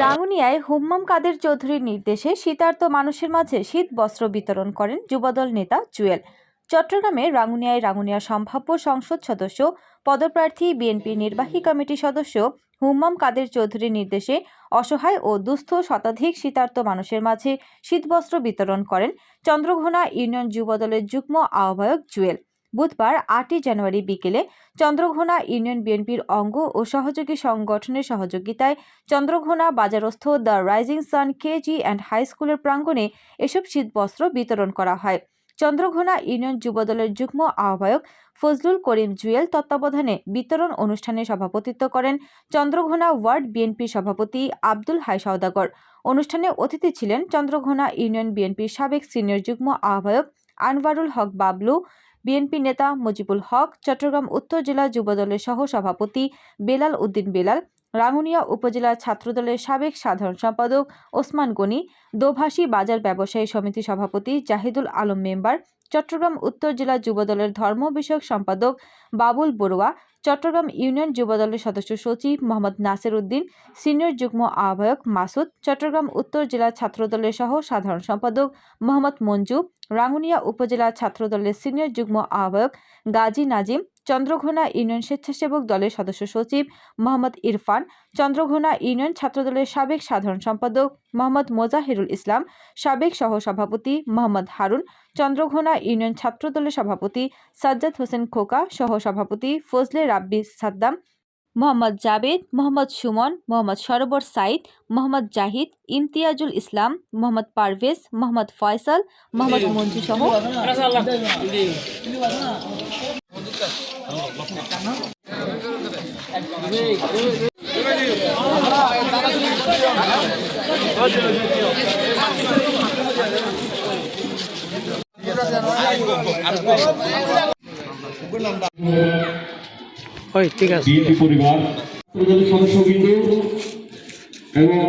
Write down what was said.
রাঙ্গুনিয়ায় হুম্মাম কাদের চৌধুরীর নির্দেশে শীতার্ত মানুষের মাঝে শীত বস্ত্র বিতরণ করেন যুবদল নেতা জুয়েল চট্টগ্রামে রাঙ্গুনিয়ায় রাঙ্গুনিয়া সম্ভাব্য সংসদ সদস্য, পদপ্রার্থী বিএনপির নির্বাহী কমিটির সদস্য হুম্মাম কাদের চৌধুরীর নির্দেশে অসহায় ও দুস্থ শতাধিক শীতার্ত মানুষের মাঝে শীতবস্ত্র বিতরণ করেন চন্দ্রঘোনা ইউনিয়ন যুবদলের যুগ্ম আহ্বায়ক জুয়েল বুধবার আটই জানুয়ারি বিকেলে চন্দ্রঘোনা ইউনিয়ন বিএনপির অঙ্গ ও সহযোগী সংগঠনের সহযোগিতায় Chandraghona বাজারস্থ the rising sun KG and high স্কুলের প্রাঙ্গণে এসব শীতবস্ত্র বিতরণ করা হয়। চন্দ্রঘোনা ইউনিয়ন যুবদলের যুগ্ম আহ্বায়ক ফজলুল করিম জুয়েল তত্ত্বাবধানে বিতরণ অনুষ্ঠানে সভাপতিত্ব করেন চন্দ্রঘোনা ওয়ার্ড বিএনপি সভাপতি আব্দুল হাই সওদাগর। অনুষ্ঠানে অতিথি ছিলেন চন্দ্রঘোনা ইউনিয়ন বিএনপির সাবেক সিনিয়র যুগ্ম আহ্বায়ক আনওয়ারুল হক বাবলু বিএনপি নেতা মুজিবুল হক চট্টগ্রাম উত্তর জেলা যুবদলের সহ সভাপতি বেলাল উদ্দিন বেলাল রাঙ্গুনিয়া উপজেলা ছাত্রদলের সাবেক সাধারণ সম্পাদক ওসমান গনি, দোভাষী বাজার ব্যবসায়ী সমিতি সভাপতি জাহিদুল আলম মেম্বার, চট্টগ্রাম উত্তর জেলা যুবদলের ধর্ম বিষয়ক সম্পাদক বাবুল বড়ুয়া, চট্টগ্রাম ইউনিয়ন যুবদলের সদস্য সচিব মোহাম্মদ নাসির উদ্দিন, সিনিয়র যুগ্ম আহ্বায়ক মাসুদ, চট্টগ্রাম উত্তর জেলা ছাত্রদলের সহ সাধারণ সম্পাদক মোহাম্মদ মঞ্জু, রাঙ্গুনিয়া উপজেলা ছাত্রদলের সিনিয়র যুগ্ম আহ্বায়ক গাজী নাজিম চন্দ্রঘোনা ইউনিয়ন স্বেচ্ছাসেবক দলের সদস্য সচিব মোহাম্মদ ইরফান, চন্দ্রঘোনা ইউনিয়ন ছাত্রদলের সাবেক সাধারণ সম্পাদক মোহাম্মদ মোজাহিরুল ইসলাম, সাবেক সহসভাপতি মোহাম্মদ হারুন, চন্দ্রঘোনা ইউনিয়ন ছাত্রদলের সভাপতি সাজ্জাদ হোসেন খোকা সহ সভাপতি ফজলে রাব্বি সাদ্দাম, মোহাম্মদ জাবেদ, মোহাম্মদ সুমন, মোহাম্মদ সরোবর সাইদ, মোহাম্মদ জাহিদ, ইমতিয়াজুল ইসলাম, মোহাম্মদ পারভেজ, মোহাম্মদ ফয়সাল, মোহাম্মদ মঞ্জু সহ ঠিক আছে। পরিবার প্রধান সদস্যবৃন্দ এবং